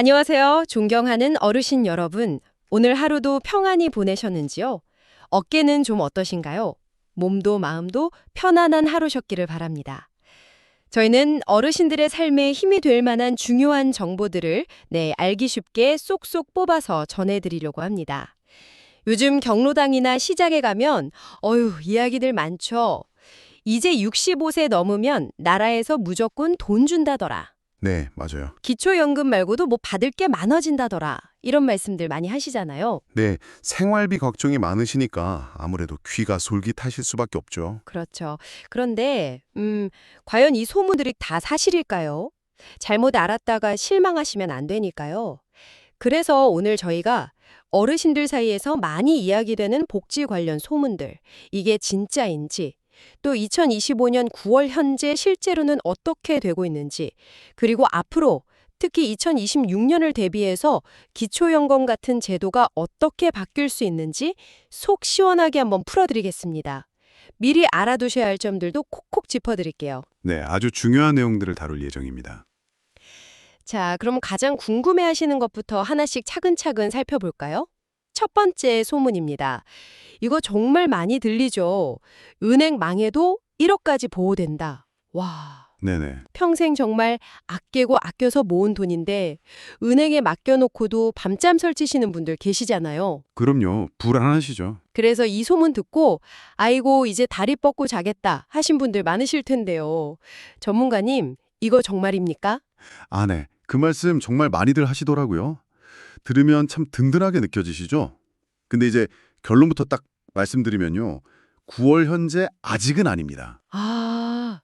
안녕하세요. 존경하는 어르신 여러분. 오늘 하루도 평안히 보내셨는지요? 어깨는 좀 어떠신가요? 몸도 마음도 편안한 하루셨기를 바랍니다. 저희는 어르신들의 삶에 힘이 될 만한 중요한 정보들을 네, 알기 쉽게 쏙쏙 뽑아서 전해드리려고 합니다. 요즘 경로당이나 시장에 가면 어휴 이야기들 많죠. 이제 65세 넘으면 나라에서 무조건 돈 준다더라. 네, 맞아요. 기초연금 말고도 뭐 받을 게 많아진다더라. 이런 말씀들 많이 하시잖아요. 네, 생활비 걱정이 많으시니까 아무래도 귀가 솔깃하실 수밖에 없죠. 그렇죠. 그런데 음, 과연 이 소문들이 다 사실일까요? 잘못 알았다가 실망하시면 안 되니까요. 그래서 오늘 저희가 어르신들 사이에서 많이 이야기되는 복지 관련 소문들, 이게 진짜인지, 또 2025년 9월 현재 실제로는 어떻게 되고 있는지, 그리고 앞으로 특히 2026년을 대비해서 기초연금 같은 제도가 어떻게 바뀔 수 있는지 속 시원하게 한번 풀어드리겠습니다. 미리 알아두셔야 할 점들도 콕콕 짚어드릴게요. 네, 아주 중요한 내용들을 다룰 예정입니다. 자, 그럼 가장 궁금해하시는 것부터 하나씩 차근차근 살펴볼까요? 첫 번째 소문입니다. 이거 정말 많이 들리죠? 은행 망해도 1억까지 보호된다. 와, 네네. 평생 정말 아끼고 아껴서 모은 돈인데 은행에 맡겨놓고도 밤잠 설치시는 분들 계시잖아요. 그럼요, 불안하시죠. 그래서 이 소문 듣고 아이고 이제 다리 뻗고 자겠다 하신 분들 많으실 텐데요. 전문가님, 이거 정말입니까? 아, 네. 그 말씀 정말 많이들 하시더라고요. 들으면 참 든든하게 느껴지시죠? 근데 이제 결론부터 딱 말씀드리면요. 9월 현재 아직은 아닙니다. 아,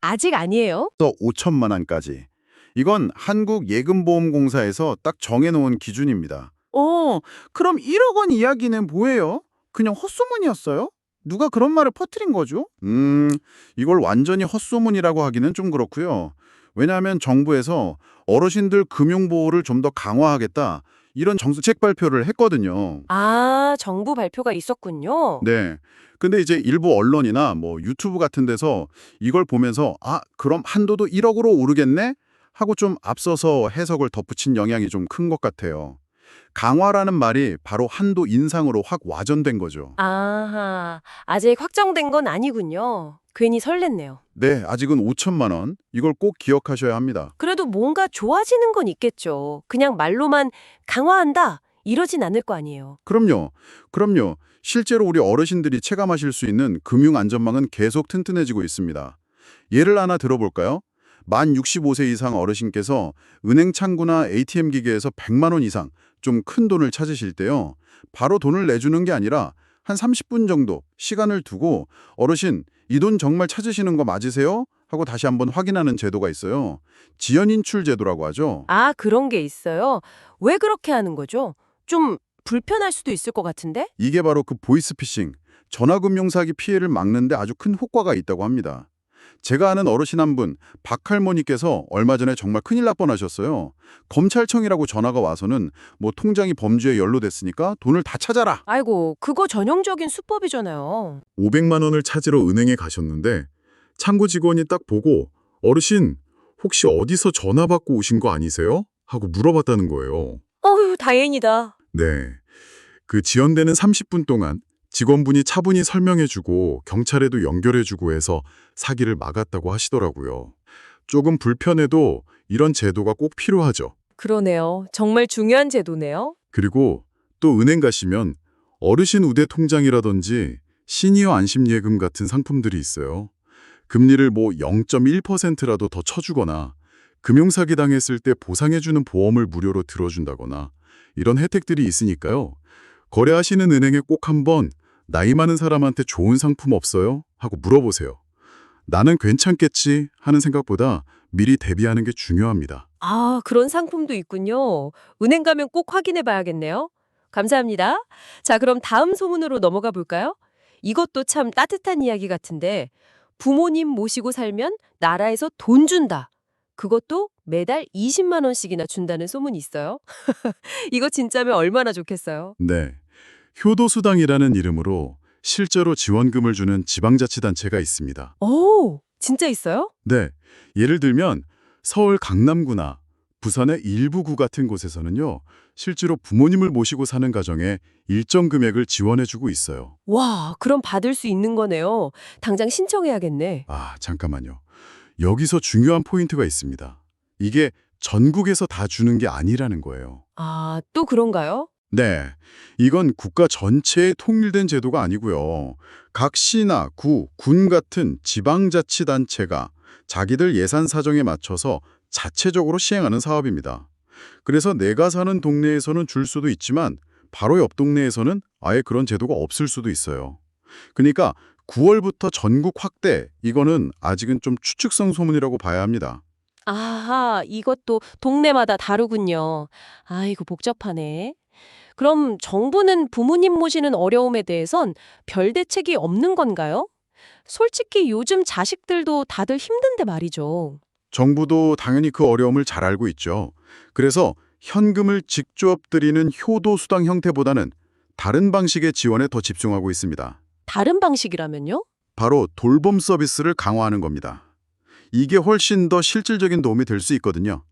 아직 아니에요? 또 5천만 원까지. 이건 한국예금보험공사에서 딱 정해놓은 기준입니다. 어, 그럼 1억 원 이야기는 뭐예요? 그냥 헛소문이었어요? 누가 그런 말을 퍼뜨린 거죠? 음, 이걸 완전히 헛소문이라고 하기는 좀 그렇고요. 왜냐하면 정부에서 어르신들 금융보호를 좀 더 강화하겠다 이런 정책 발표를 했거든요. 아, 정부 발표가 있었군요. 네. 근데 이제 일부 언론이나 뭐 유튜브 같은 데서 이걸 보면서 아, 그럼 한도도 1억으로 오르겠네? 하고 좀 앞서서 해석을 덧붙인 영향이 좀 큰 것 같아요. 강화라는 말이 바로 한도 인상으로 확 와전된 거죠. 아하, 아직 확정된 건 아니군요. 괜히 설렜네요. 네, 아직은 5천만 원. 이걸 꼭 기억하셔야 합니다. 그래도 뭔가 좋아지는 건 있겠죠. 그냥 말로만 강화한다 이러진 않을 거 아니에요. 그럼요. 그럼요. 실제로 우리 어르신들이 체감하실 수 있는 금융 안전망은 계속 튼튼해지고 있습니다. 예를 하나 들어볼까요? 만 65세 이상 어르신께서 은행 창구나 ATM 기계에서 100만 원 이상 좀 큰 돈을 찾으실 때요. 바로 돈을 내주는 게 아니라 한 30분 정도 시간을 두고 어르신 이 돈 정말 찾으시는 거 맞으세요? 하고 다시 한번 확인하는 제도가 있어요. 지연 인출 제도라고 하죠. 아, 그런 게 있어요. 왜 그렇게 하는 거죠? 좀 불편할 수도 있을 것 같은데? 이게 바로 그 보이스피싱, 전화금융 사기 피해를 막는 데 아주 큰 효과가 있다고 합니다. 제가 아는 어르신 한 분, 박할머니께서 얼마 전에 정말 큰일 날 뻔하셨어요. 검찰청이라고 전화가 와서는 뭐 통장이 범죄에 연루됐으니까 돈을 다 찾아라. 아이고, 그거 전형적인 수법이잖아요. 500만 원을 찾으러 은행에 가셨는데 창구 직원이 딱 보고 어르신 혹시 어디서 전화 받고 오신 거 아니세요? 하고 물어봤다는 거예요. 어휴, 다행이다. 네. 그 지연되는 30분 동안 직원분이 차분히 설명해주고 경찰에도 연결해주고 해서 사기를 막았다고 하시더라고요. 조금 불편해도 이런 제도가 꼭 필요하죠. 그러네요. 정말 중요한 제도네요. 그리고 또 은행 가시면 어르신 우대 통장이라든지 시니어 안심예금 같은 상품들이 있어요. 금리를 뭐 0.1%라도 더 쳐주거나 금융사기 당했을 때 보상해주는 보험을 무료로 들어준다거나 이런 혜택들이 있으니까요. 거래하시는 은행에 꼭 한번 나이 많은 사람한테 좋은 상품 없어요? 하고 물어보세요. 나는 괜찮겠지 하는 생각보다 미리 대비하는 게 중요합니다. 아, 그런 상품도 있군요. 은행 가면 꼭 확인해 봐야겠네요. 감사합니다. 자, 그럼 다음 소문으로 넘어가 볼까요? 이것도 참 따뜻한 이야기 같은데 부모님 모시고 살면 나라에서 돈 준다. 그것도 매달 20만 원씩이나 준다는 소문이 있어요. 이거 진짜면 얼마나 좋겠어요. 네. 효도수당이라는 이름으로 실제로 지원금을 주는 지방자치단체가 있습니다. 오, 진짜 있어요? 네. 예를 들면 서울 강남구나 부산의 일부 구 같은 곳에서는요. 실제로 부모님을 모시고 사는 가정에 일정 금액을 지원해주고 있어요. 와, 그럼 받을 수 있는 거네요. 당장 신청해야겠네. 아, 잠깐만요. 여기서 중요한 포인트가 있습니다. 이게 전국에서 다 주는 게 아니라는 거예요. 아, 또 그런가요? 네, 이건 국가 전체의 통일된 제도가 아니고요. 각 시나 구, 군 같은 지방자치단체가 자기들 예산 사정에 맞춰서 자체적으로 시행하는 사업입니다. 그래서 내가 사는 동네에서는 줄 수도 있지만 바로 옆 동네에서는 아예 그런 제도가 없을 수도 있어요. 그러니까 9월부터 전국 확대, 이거는 아직은 좀 추측성 소문이라고 봐야 합니다. 아하, 이것도 동네마다 다르군요. 아이고, 복잡하네. 그럼 정부는 부모님 모시는 어려움에 대해선 별 대책이 없는 건가요? 솔직히 요즘 자식들도 다들 힘든데 말이죠. 정부도 당연히 그 어려움을 잘 알고 있죠. 그래서 현금을 직접 드리는 효도 수당 형태보다는 다른 방식의 지원에 더 집중하고 있습니다. 다른 방식이라면요? 바로 돌봄 서비스를 강화하는 겁니다. 이게 훨씬 더 실질적인 도움이 될 수 있거든요.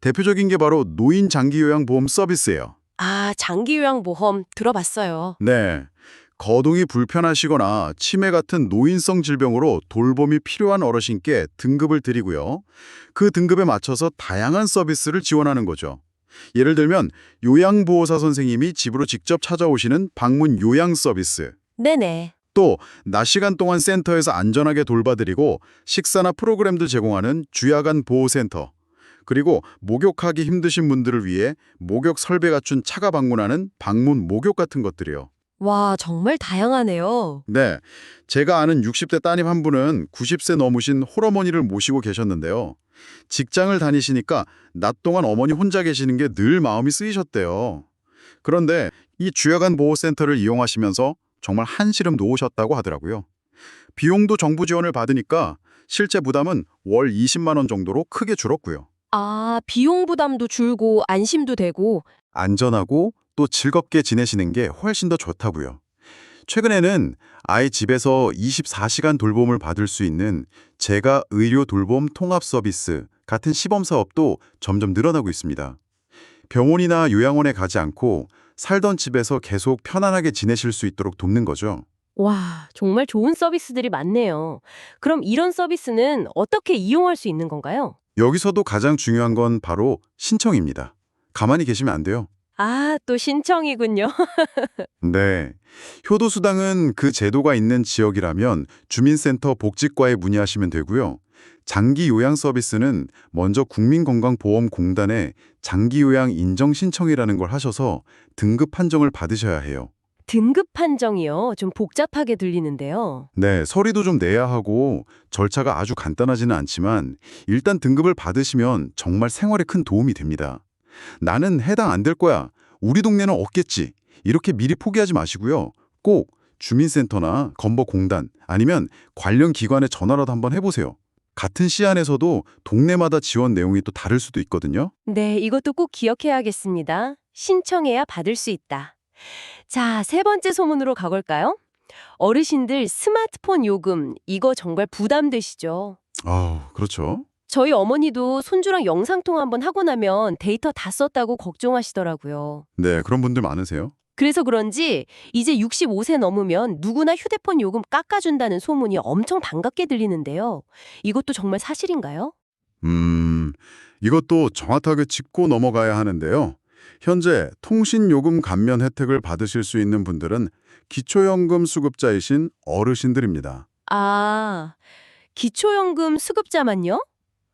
대표적인 게 바로 노인 장기 요양 보험 서비스예요. 아, 장기요양보험 들어봤어요. 네. 거동이 불편하시거나 치매 같은 노인성 질병으로 돌봄이 필요한 어르신께 등급을 드리고요. 그 등급에 맞춰서 다양한 서비스를 지원하는 거죠. 예를 들면 요양보호사 선생님이 집으로 직접 찾아오시는 방문 요양 서비스. 네네. 또 낮 시간 동안 센터에서 안전하게 돌봐드리고 식사나 프로그램도 제공하는 주야간 보호센터. 그리고 목욕하기 힘드신 분들을 위해 목욕 설비 갖춘 차가 방문하는 방문 목욕 같은 것들이요. 와, 정말 다양하네요. 네, 제가 아는 60대 따님 한 분은 90세 넘으신 홀어머니를 모시고 계셨는데요. 직장을 다니시니까 낮 동안 어머니 혼자 계시는 게 늘 마음이 쓰이셨대요. 그런데 이 주야간 보호센터를 이용하시면서 정말 한시름 놓으셨다고 하더라고요. 비용도 정부 지원을 받으니까 실제 부담은 월 20만 원 정도로 크게 줄었고요. 아, 비용 부담도 줄고 안심도 되고 안전하고 또 즐겁게 지내시는 게 훨씬 더 좋다고요. 최근에는 아이 집에서 24시간 돌봄을 받을 수 있는 제가 의료 돌봄 통합 서비스 같은 시범 사업도 점점 늘어나고 있습니다. 병원이나 요양원에 가지 않고 살던 집에서 계속 편안하게 지내실 수 있도록 돕는 거죠. 와, 정말 좋은 서비스들이 많네요. 그럼 이런 서비스는 어떻게 이용할 수 있는 건가요? 여기서도 가장 중요한 건 바로 신청입니다. 가만히 계시면 안 돼요. 아, 또 신청이군요. 네. 효도수당은 그 제도가 있는 지역이라면 주민센터 복지과에 문의하시면 되고요. 장기 요양 서비스는 먼저 국민건강보험공단에 장기 요양 인정 신청이라는 걸 하셔서 등급 판정을 받으셔야 해요. 등급 판정이요. 좀 복잡하게 들리는데요. 네, 서류도 좀 내야 하고 절차가 아주 간단하지는 않지만 일단 등급을 받으시면 정말 생활에 큰 도움이 됩니다. 나는 해당 안 될 거야. 우리 동네는 없겠지. 이렇게 미리 포기하지 마시고요. 꼭 주민센터나 건보공단 아니면 관련 기관에 전화라도 한번 해보세요. 같은 시 안에서도 동네마다 지원 내용이 또 다를 수도 있거든요. 네, 이것도 꼭 기억해야겠습니다. 신청해야 받을 수 있다. 자, 세 번째 소문으로 가볼까요? 어르신들 스마트폰 요금, 이거 정말 부담되시죠? 아, 그렇죠. 저희 어머니도 손주랑 영상통화 한번 하고 나면 데이터 다 썼다고 걱정하시더라고요. 네, 그런 분들 많으세요. 그래서 그런지 이제 65세 넘으면 누구나 휴대폰 요금 깎아준다는 소문이 엄청 반갑게 들리는데요. 이것도 정말 사실인가요? 음, 이것도 정확하게 짚고 넘어가야 하는데요. 현재 통신요금 감면 혜택을 받으실 수 있는 분들은 기초연금 수급자이신 어르신들입니다. 아, 기초연금 수급자만요?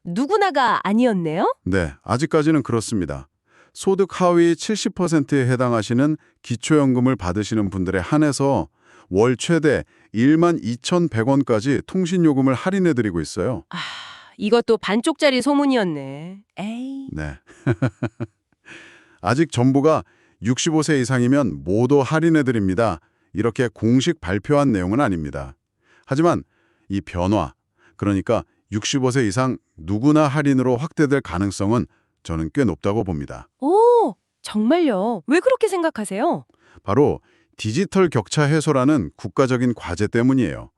누구나가 아니었네요? 네, 아직까지는 그렇습니다. 소득 하위 70%에 해당하시는 기초연금을 받으시는 분들에 한해서 월 최대 1만 2,100원까지 통신요금을 할인해드리고 있어요. 아, 이것도 반쪽짜리 소문이었네. 에이. 네. 아직 정부가 65세 이상이면 모두 할인해드립니다. 이렇게 공식 발표한 내용은 아닙니다. 하지만 이 변화, 그러니까 65세 이상 누구나 할인으로 확대될 가능성은 저는 꽤 높다고 봅니다. 오, 정말요? 왜 그렇게 생각하세요? 바로 디지털 격차 해소라는 국가적인 과제 때문이에요.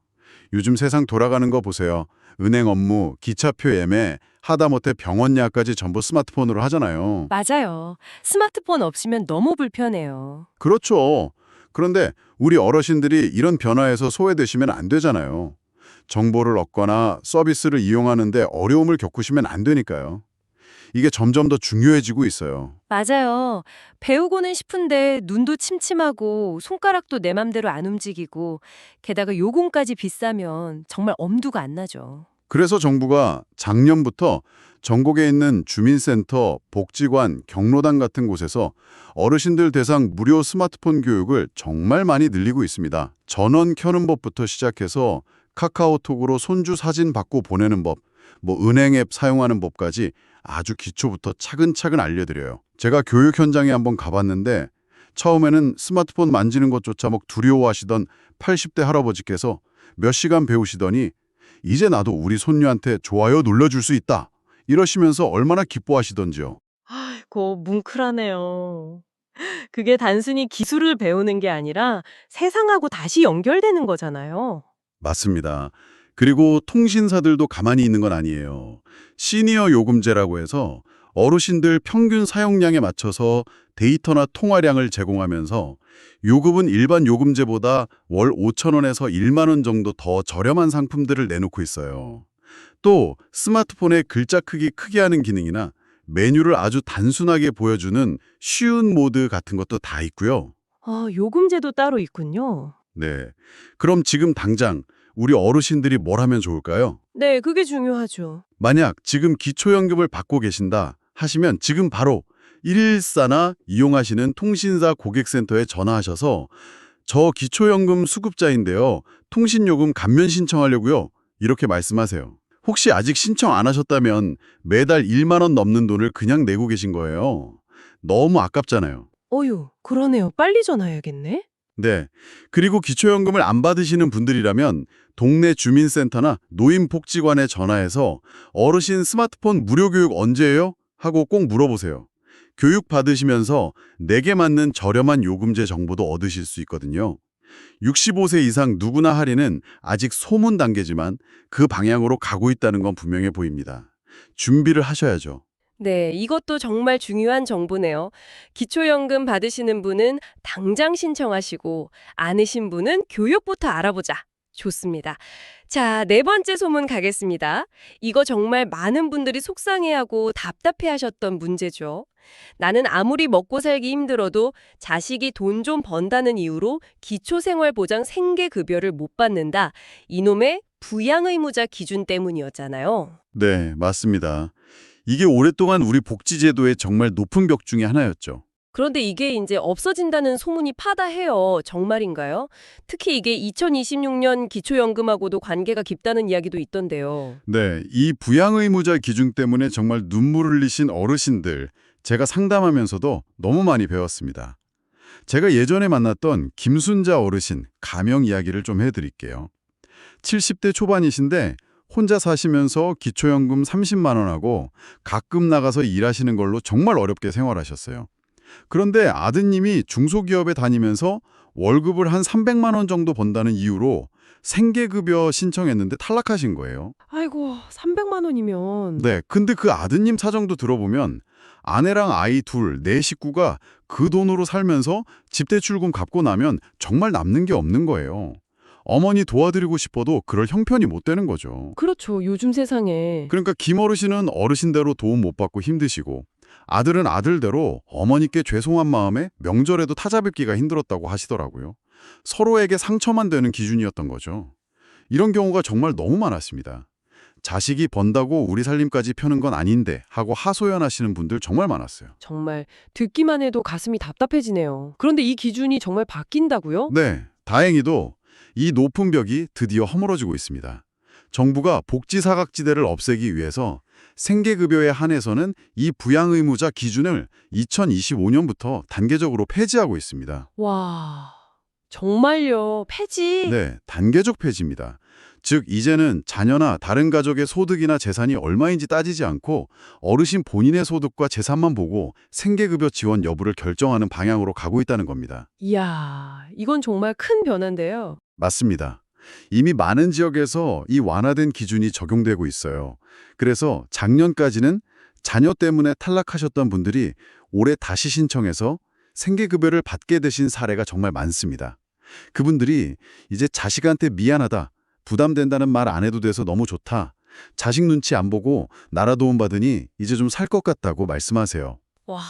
요즘 세상 돌아가는 거 보세요. 은행 업무, 기차표 예매, 하다못해 병원 예약까지 전부 스마트폰으로 하잖아요. 맞아요. 스마트폰 없이면 너무 불편해요. 그렇죠. 그런데 우리 어르신들이 이런 변화에서 소외되시면 안 되잖아요. 정보를 얻거나 서비스를 이용하는데 어려움을 겪으시면 안 되니까요. 이게 점점 더 중요해지고 있어요. 맞아요. 배우고는 싶은데 눈도 침침하고 손가락도 내 맘대로 안 움직이고 게다가 요금까지 비싸면 정말 엄두가 안 나죠. 그래서 정부가 작년부터 전국에 있는 주민센터, 복지관, 경로당 같은 곳에서 어르신들 대상 무료 스마트폰 교육을 정말 많이 늘리고 있습니다. 전원 켜는 법부터 시작해서 카카오톡으로 손주 사진 받고 보내는 법, 뭐 은행 앱 사용하는 법까지 아주 기초부터 차근차근 알려드려요. 제가 교육 현장에 한번 가봤는데 처음에는 스마트폰 만지는 것조차 막 두려워하시던 80대 할아버지께서 몇 시간 배우시더니 이제 나도 우리 손녀한테 좋아요 눌러줄 수 있다. 이러시면서 얼마나 기뻐하시던지요. 고 뭉클하네요. 그게 단순히 기술을 배우는 게 아니라 세상하고 다시 연결되는 거잖아요. 맞습니다. 그리고 통신사들도 가만히 있는 건 아니에요. 시니어 요금제라고 해서 어르신들 평균 사용량에 맞춰서 데이터나 통화량을 제공하면서 요금은 일반 요금제보다 월 5천 원에서 1만 원 정도 더 저렴한 상품들을 내놓고 있어요. 또 스마트폰에 글자 크기 크게 하는 기능이나 메뉴를 아주 단순하게 보여주는 쉬운 모드 같은 것도 다 있고요. 아, 요금제도 따로 있군요. 네. 그럼 지금 당장 우리 어르신들이 뭘 하면 좋을까요? 네, 그게 중요하죠. 만약 지금 기초연금을 받고 계신다 하시면 지금 바로 114나 이용하시는 통신사 고객센터에 전화하셔서 저 기초연금 수급자인데요. 통신요금 감면 신청하려고요. 이렇게 말씀하세요. 혹시 아직 신청 안 하셨다면 매달 1만 원 넘는 돈을 그냥 내고 계신 거예요. 너무 아깝잖아요. 어유, 그러네요. 빨리 전화해야겠네. 네. 그리고 기초연금을 안 받으시는 분들이라면 동네 주민센터나 노인복지관에 전화해서 어르신 스마트폰 무료 교육 언제예요? 하고 꼭 물어보세요. 교육 받으시면서 내게 맞는 저렴한 요금제 정보도 얻으실 수 있거든요. 65세 이상 누구나 할인은 아직 소문 단계지만 그 방향으로 가고 있다는 건 분명해 보입니다. 준비를 하셔야죠. 네, 이것도 정말 중요한 정보네요. 기초연금 받으시는 분은 당장 신청하시고 아니신 분은 교육부터 알아보자. 좋습니다. 자, 네 번째 소문 가겠습니다. 이거 정말 많은 분들이 속상해하고 답답해하셨던 문제죠. 나는 아무리 먹고 살기 힘들어도 자식이 돈 좀 번다는 이유로 기초생활보장 생계급여를 못 받는다. 이놈의 부양의무자 기준 때문이었잖아요. 네, 맞습니다. 이게 오랫동안 우리 복지제도의 정말 높은 벽 중에 하나였죠. 그런데 이게 이제 없어진다는 소문이 파다해요. 정말인가요? 특히 이게 2026년 기초연금하고도 관계가 깊다는 이야기도 있던데요. 네, 이 부양의무자 기준 때문에 정말 눈물 흘리신 어르신들, 제가 상담하면서도 너무 많이 배웠습니다. 제가 예전에 만났던 김순자 어르신 가명 이야기를 좀 해드릴게요. 70대 초반이신데 혼자 사시면서 기초연금 30만 원하고 가끔 나가서 일하시는 걸로 정말 어렵게 생활하셨어요. 그런데 아드님이 중소기업에 다니면서 월급을 한 300만 원 정도 번다는 이유로 생계급여 신청했는데 탈락하신 거예요. 아이고, 300만 원이면 네, 근데 그 아드님 사정도 들어보면 아내랑 아이 둘, 네 식구가 그 돈으로 살면서 집대출금 갚고 나면 정말 남는 게 없는 거예요. 어머니 도와드리고 싶어도 그럴 형편이 못 되는 거죠. 그렇죠. 요즘 세상에 그러니까 김 어르신은 어르신대로 도움 못 받고 힘드시고 아들은 아들대로 어머니께 죄송한 마음에 명절에도 타자뵙기가 힘들었다고 하시더라고요. 서로에게 상처만 되는 기준이었던 거죠. 이런 경우가 정말 너무 많았습니다. 자식이 번다고 우리 살림까지 펴는 건 아닌데 하고 하소연하시는 분들 정말 많았어요. 정말 듣기만 해도 가슴이 답답해지네요. 그런데 이 기준이 정말 바뀐다고요? 네, 다행히도 이 높은 벽이 드디어 허물어지고 있습니다. 정부가 복지 사각지대를 없애기 위해서 생계급여에 한해서는 이 부양의무자 기준을 2025년부터 단계적으로 폐지하고 있습니다. 와, 정말요. 폐지? 네, 단계적 폐지입니다. 즉 이제는 자녀나 다른 가족의 소득이나 재산이 얼마인지 따지지 않고 어르신 본인의 소득과 재산만 보고 생계급여 지원 여부를 결정하는 방향으로 가고 있다는 겁니다. 이야, 이건 정말 큰 변화인데요. 맞습니다. 이미 많은 지역에서 이 완화된 기준이 적용되고 있어요. 그래서 작년까지는 자녀 때문에 탈락하셨던 분들이 올해 다시 신청해서 생계급여를 받게 되신 사례가 정말 많습니다. 그분들이 이제 자식한테 미안하다, 부담된다는 말 안 해도 돼서 너무 좋다, 자식 눈치 안 보고 나라 도움 받으니 이제 좀 살 것 같다고 말씀하세요. 와,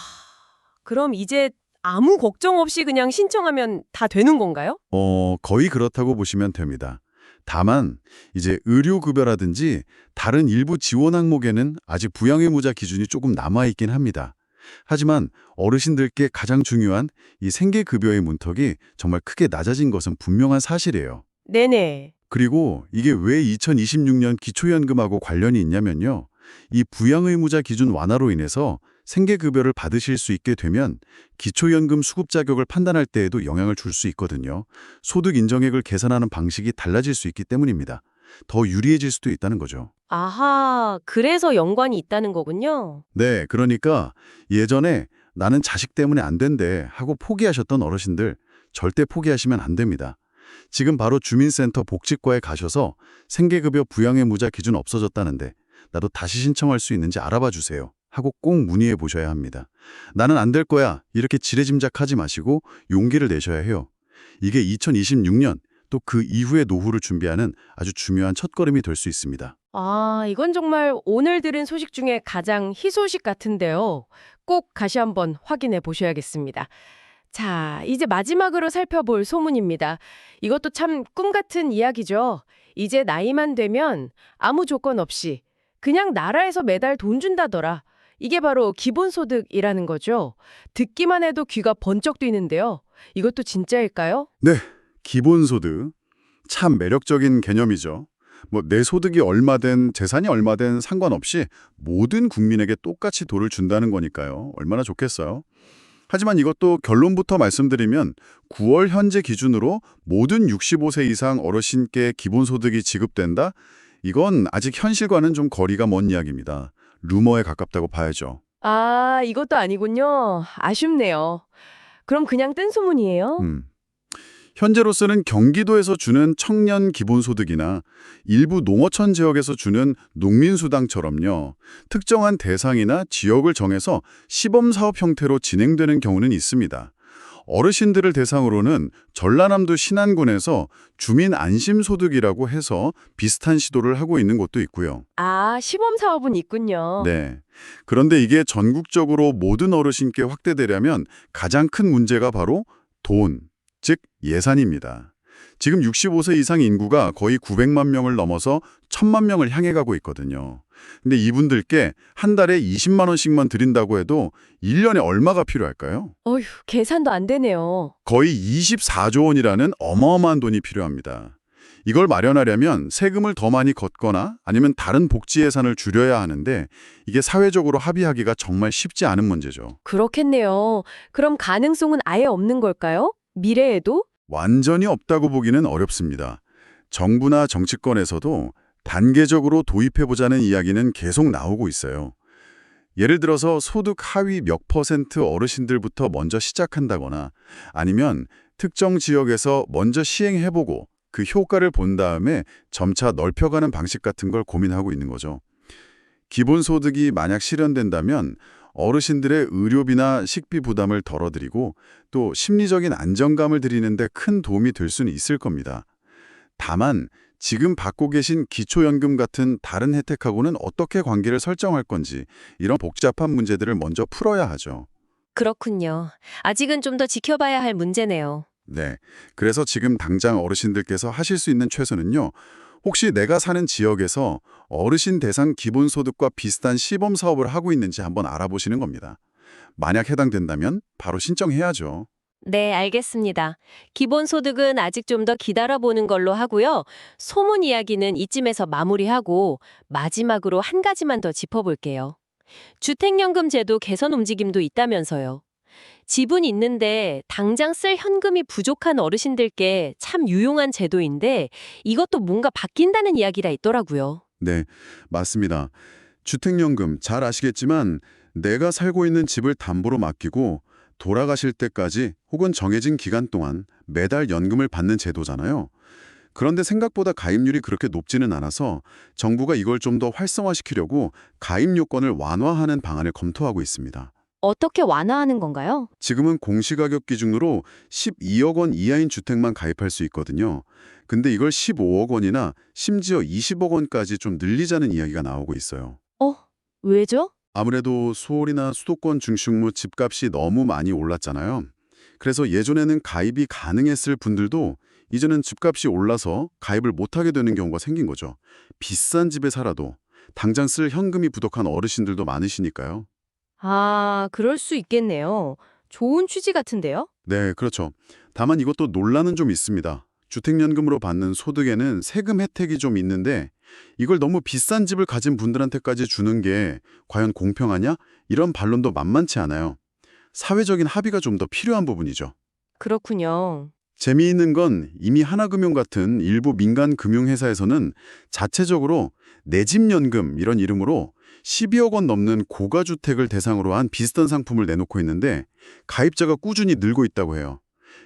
그럼 이제 아무 걱정 없이 그냥 신청하면 다 되는 건가요? 어, 거의 그렇다고 보시면 됩니다. 다만 이제 의료급여라든지 다른 일부 지원 항목에는 아직 부양의무자 기준이 조금 남아있긴 합니다. 하지만 어르신들께 가장 중요한 이 생계급여의 문턱이 정말 크게 낮아진 것은 분명한 사실이에요. 네네. 그리고 이게 왜 2026년 기초연금하고 관련이 있냐면요. 이 부양의무자 기준 완화로 인해서 생계급여를 받으실 수 있게 되면 기초연금 수급 자격을 판단할 때에도 영향을 줄 수 있거든요. 소득 인정액을 계산하는 방식이 달라질 수 있기 때문입니다. 더 유리해질 수도 있다는 거죠. 아하, 그래서 연관이 있다는 거군요. 네, 그러니까 예전에 나는 자식 때문에 안 된대 하고 포기하셨던 어르신들 절대 포기하시면 안 됩니다. 지금 바로 주민센터 복지과에 가셔서 생계급여 부양의 무자 기준 없어졌다는데 나도 다시 신청할 수 있는지 알아봐 주세요. 하고 꼭 문의해 보셔야 합니다. 나는 안 될 거야. 이렇게 지레짐작하지 마시고 용기를 내셔야 해요. 이게 2026년 또 그 이후의 노후를 준비하는 아주 중요한 첫걸음이 될 수 있습니다. 아, 이건 정말 오늘 들은 소식 중에 가장 희소식 같은데요. 꼭 다시 한번 확인해 보셔야겠습니다. 자, 이제 마지막으로 살펴볼 소문입니다. 이것도 참 꿈 같은 이야기죠. 이제 나이만 되면 아무 조건 없이 그냥 나라에서 매달 돈 준다더라. 이게 바로 기본소득이라는 거죠. 듣기만 해도 귀가 번쩍 뛰는데요. 이것도 진짜일까요? 기본소득. 참 매력적인 개념이죠. 뭐 내 소득이 얼마든 재산이 얼마든 상관없이 모든 국민에게 똑같이 돈을 준다는 거니까요. 얼마나 좋겠어요. 하지만 이것도 결론부터 말씀드리면 9월 현재 기준으로 모든 65세 이상 어르신께 기본소득이 지급된다? 이건 아직 현실과는 좀 거리가 먼 이야기입니다. 루머에 가깝다고 봐야죠. 아, 이것도 아니군요. 아쉽네요. 그럼 그냥 뜬 소문이에요? 음. 현재로서는 경기도에서 주는 청년 기본소득이나 일부 농어촌 지역에서 주는 농민수당처럼요. 특정한 대상이나 지역을 정해서 시범사업 형태로 진행되는 경우는 있습니다. 어르신들을 대상으로는 전라남도 신안군에서 주민 안심소득이라고 해서 비슷한 시도를 하고 있는 곳도 있고요. 아, 시범 사업은 있군요. 네. 그런데 이게 전국적으로 모든 어르신께 확대되려면 가장 큰 문제가 바로 돈, 즉 예산입니다. 지금 65세 이상 인구가 거의 900만 명을 넘어서 1000만 명을 향해 가고 있거든요. 근데 이분들께 한 달에 20만 원씩만 드린다고 해도 1년에 얼마가 필요할까요? 어휴, 계산도 안 되네요. 거의 24조 원이라는 어마어마한 돈이 필요합니다. 이걸 마련하려면 세금을 더 많이 걷거나 아니면 다른 복지 예산을 줄여야 하는데 이게 사회적으로 합의하기가 정말 쉽지 않은 문제죠. 그렇겠네요. 그럼 가능성은 아예 없는 걸까요? 미래에도? 완전히 없다고 보기는 어렵습니다. 정부나 정치권에서도 단계적으로 도입해보자는 이야기는 계속 나오고 있어요. 예를 들어서 소득 하위 몇 퍼센트 어르신들부터 먼저 시작한다거나 아니면 특정 지역에서 먼저 시행해보고 그 효과를 본 다음에 점차 넓혀가는 방식 같은 걸 고민하고 있는 거죠. 기본소득이 만약 실현된다면 어르신들의 의료비나 식비 부담을 덜어드리고 또 심리적인 안정감을 드리는데 큰 도움이 될 수는 있을 겁니다. 다만 지금 받고 계신 기초연금 같은 다른 혜택하고는 어떻게 관계를 설정할 건지 이런 복잡한 문제들을 먼저 풀어야 하죠. 그렇군요. 아직은 좀 더 지켜봐야 할 문제네요. 네. 그래서 지금 당장 어르신들께서 하실 수 있는 최선은요. 혹시 내가 사는 지역에서 어르신 대상 기본소득과 비슷한 시범 사업을 하고 있는지 한번 알아보시는 겁니다. 만약 해당된다면 바로 신청해야죠. 네, 알겠습니다. 기본소득은 아직 좀 더 기다려보는 걸로 하고요. 소문 이야기는 이쯤에서 마무리하고 마지막으로 한 가지만 더 짚어볼게요. 주택연금 제도 개선 움직임도 있다면서요. 집은 있는데 당장 쓸 현금이 부족한 어르신들께 참 유용한 제도인데 이것도 뭔가 바뀐다는 이야기가 있더라고요. 네, 맞습니다. 주택연금 잘 아시겠지만 내가 살고 있는 집을 담보로 맡기고 돌아가실 때까지 혹은 정해진 기간 동안 매달 연금을 받는 제도잖아요. 그런데 생각보다 가입률이 그렇게 높지는 않아서 정부가 이걸 좀 더 활성화시키려고 가입 요건을 완화하는 방안을 검토하고 있습니다. 어떻게 완화하는 건가요? 지금은 공시가격 기준으로 12억 원 이하인 주택만 가입할 수 있거든요. 근데 이걸 15억 원이나 심지어 20억 원까지 좀 늘리자는 이야기가 나오고 있어요. 어, 왜죠? 아무래도 서울이나 수도권 중심부 집값이 너무 많이 올랐잖아요. 그래서 예전에는 가입이 가능했을 분들도 이제는 집값이 올라서 가입을 못하게 되는 경우가 생긴 거죠. 비싼 집에 살아도 당장 쓸 현금이 부족한 어르신들도 많으시니까요. 아, 그럴 수 있겠네요. 좋은 취지 같은데요? 네, 그렇죠. 다만 이것도 논란은 좀 있습니다. 주택연금으로 받는 소득에는 세금 혜택이 좀 있는데 이걸 너무 비싼 집을 가진 분들한테까지 주는 게 과연 공평하냐? 이런 반론도 만만치 않아요. 사회적인 합의가 좀 더 필요한 부분이죠. 그렇군요. 재미있는 건 이미 하나금융 같은 일부 민간 금융회사에서는 자체적으로 내 집 연금 이런 이름으로 12억 원 넘는 고가 주택을 대상으로 한 비슷한 상품을 내놓고 있는데 가입자가 꾸준히 늘고 있다고 해요.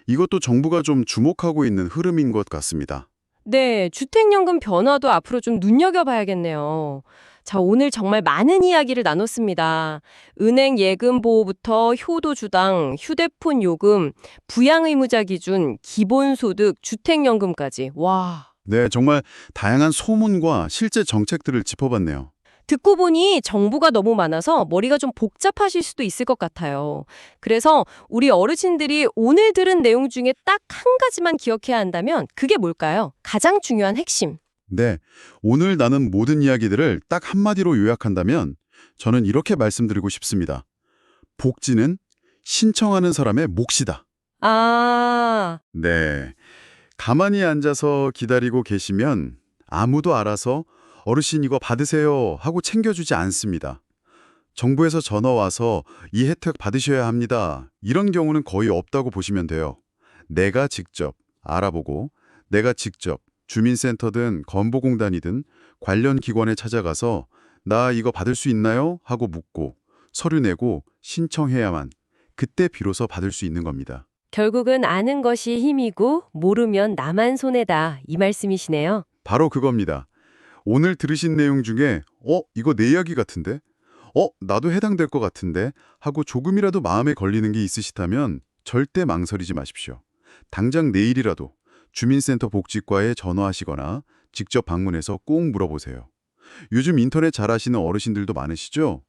이것도 정부가 좀 주목하고 있는 흐름인 것 같습니다. 네, 주택연금 변화도 앞으로 좀 눈여겨봐야겠네요. 자, 오늘 정말 많은 이야기를 나눴습니다. 은행 예금 보호부터 효도 주당, 휴대폰 요금, 부양 의무자 기준, 기본소득, 주택연금까지. 와. 네, 정말 다양한 소문과 실제 정책들을 짚어봤네요. 듣고 보니 정보가 너무 많아서 머리가 좀 복잡하실 수도 있을 것 같아요. 그래서 우리 어르신들이 오늘 들은 내용 중에 딱 한 가지만 기억해야 한다면 그게 뭘까요? 가장 중요한 핵심. 네, 오늘 나눈 모든 이야기들을 딱 한마디로 요약한다면 저는 이렇게 말씀드리고 싶습니다. 복지는 신청하는 사람의 몫이다. 아, 네. 가만히 앉아서 기다리고 계시면 아무도 알아서 어르신 이거 받으세요 하고 챙겨주지 않습니다. 정부에서 전화 와서 이 혜택 받으셔야 합니다. 이런 경우는 거의 없다고 보시면 돼요. 내가 직접 알아보고 내가 직접 주민센터든 건보공단이든 관련 기관에 찾아가서 나 이거 받을 수 있나요? 하고 묻고 서류 내고 신청해야만 그때 비로소 받을 수 있는 겁니다. 결국은 아는 것이 힘이고 모르면 나만 손해다. 이 말씀이시네요. 바로 그겁니다. 오늘 들으신 내용 중에 어? 이거 내 이야기 같은데? 어? 나도 해당될 것 같은데? 하고 조금이라도 마음에 걸리는 게 있으시다면 절대 망설이지 마십시오. 당장 내일이라도 주민센터 복지과에 전화하시거나 직접 방문해서 꼭 물어보세요. 요즘 인터넷 잘 하시는 어르신들도 많으시죠?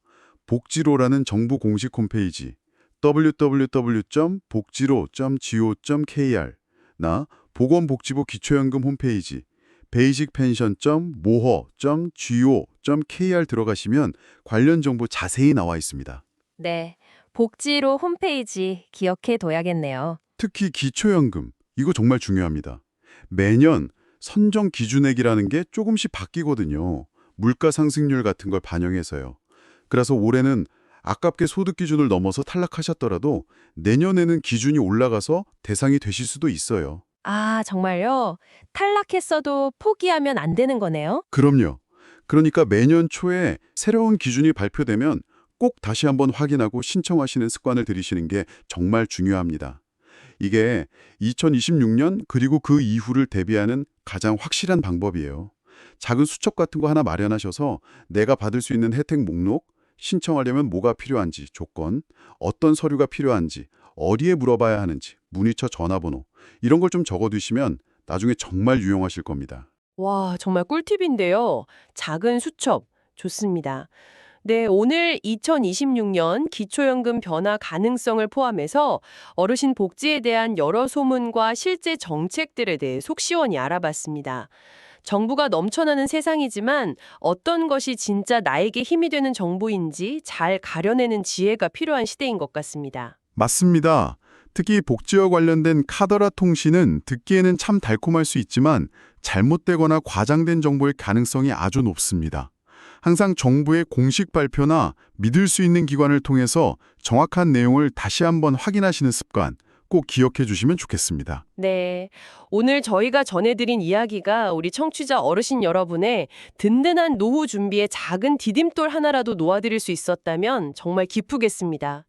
복지로라는 정부 공식 홈페이지 www.복지로.go.kr 나 보건복지부 기초연금 홈페이지 basicpension.moho.go.kr 들어가시면 관련 정보 자세히 나와 있습니다. 네. 복지로 홈페이지 기억해 둬야겠네요. 특히 기초연금, 이거 정말 중요합니다. 매년 선정 기준액이라는 게 조금씩 바뀌거든요. 물가 상승률 같은 걸 반영해서요. 그래서 올해는 아깝게 소득 기준을 넘어서 탈락하셨더라도 내년에는 기준이 올라가서 대상이 되실 수도 있어요. 아, 정말요? 탈락했어도 포기하면 안 되는 거네요? 그럼요. 그러니까 매년 초에 새로운 기준이 발표되면 꼭 다시 한번 확인하고 신청하시는 습관을 들이시는 게 정말 중요합니다. 이게 2026년 그리고 그 이후를 대비하는 가장 확실한 방법이에요. 작은 수첩 같은 거 하나 마련하셔서 내가 받을 수 있는 혜택 목록, 신청하려면 뭐가 필요한지, 조건, 어떤 서류가 필요한지, 어디에 물어봐야 하는지, 문의처 전화번호 이런 걸 좀 적어두시면 나중에 정말 유용하실 겁니다. 와, 정말 꿀팁인데요. 작은 수첩. 좋습니다. 네, 오늘 2026년 기초연금 변화 가능성을 포함해서 어르신 복지에 대한 여러 소문과 실제 정책들에 대해 속 시원히 알아봤습니다. 정부가 넘쳐나는 세상이지만 어떤 것이 진짜 나에게 힘이 되는 정보인지 잘 가려내는 지혜가 필요한 시대인 것 같습니다. 맞습니다. 특히 복지와 관련된 카더라 통신은 듣기에는 참 달콤할 수 있지만 잘못되거나 과장된 정보일 가능성이 아주 높습니다. 항상 정부의 공식 발표나 믿을 수 있는 기관을 통해서 정확한 내용을 다시 한번 확인하시는 습관 꼭 기억해 주시면 좋겠습니다. 네. 오늘 저희가 전해드린 이야기가 우리 청취자 어르신 여러분의 든든한 노후 준비에 작은 디딤돌 하나라도 놓아드릴 수 있었다면 정말 기쁘겠습니다.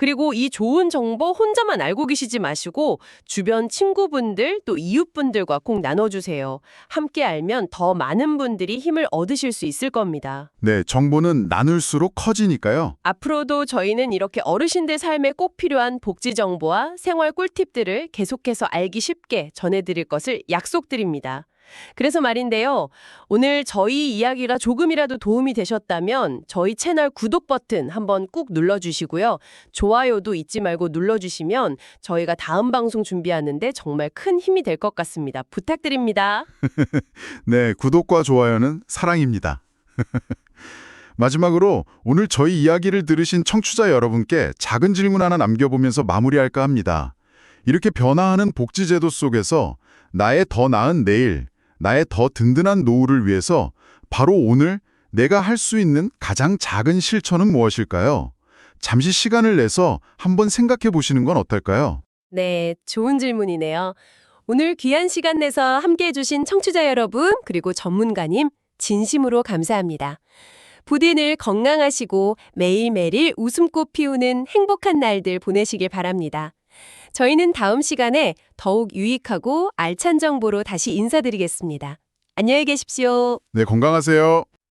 그리고 이 좋은 정보 혼자만 알고 계시지 마시고 주변 친구분들 또 이웃분들과 꼭 나눠주세요. 함께 알면 더 많은 분들이 힘을 얻으실 수 있을 겁니다. 네, 정보는 나눌수록 커지니까요. 앞으로도 저희는 이렇게 어르신들 삶에 꼭 필요한 복지 정보와 생활 꿀팁들을 계속해서 알기 쉽게 전해드릴 것을 약속드립니다. 그래서 말인데요. 오늘 저희 이야기가 조금이라도 도움이 되셨다면 저희 채널 구독 버튼 한번 꾹 눌러주시고요. 좋아요도 잊지 말고 눌러주시면 저희가 다음 방송 준비하는데 정말 큰 힘이 될 것 같습니다. 부탁드립니다. 네, 구독과 좋아요는 사랑입니다. 마지막으로 오늘 저희 이야기를 들으신 청취자 여러분께 작은 질문 하나 남겨보면서 마무리할까 합니다. 이렇게 변화하는 복지제도 속에서 나의 더 나은 내일, 나의 더 든든한 노후를 위해서 바로 오늘 내가 할 수 있는 가장 작은 실천은 무엇일까요? 잠시 시간을 내서 한번 생각해 보시는 건 어떨까요? 네, 좋은 질문이네요. 오늘 귀한 시간 내서 함께 해 주신 청취자 여러분, 그리고 전문가님, 진심으로 감사합니다. 부디 늘 건강하시고 매일매일 웃음꽃 피우는 행복한 날들 보내시길 바랍니다. 저희는 다음 시간에 더욱 유익하고 알찬 정보로 다시 인사드리겠습니다. 안녕히 계십시오. 네, 건강하세요.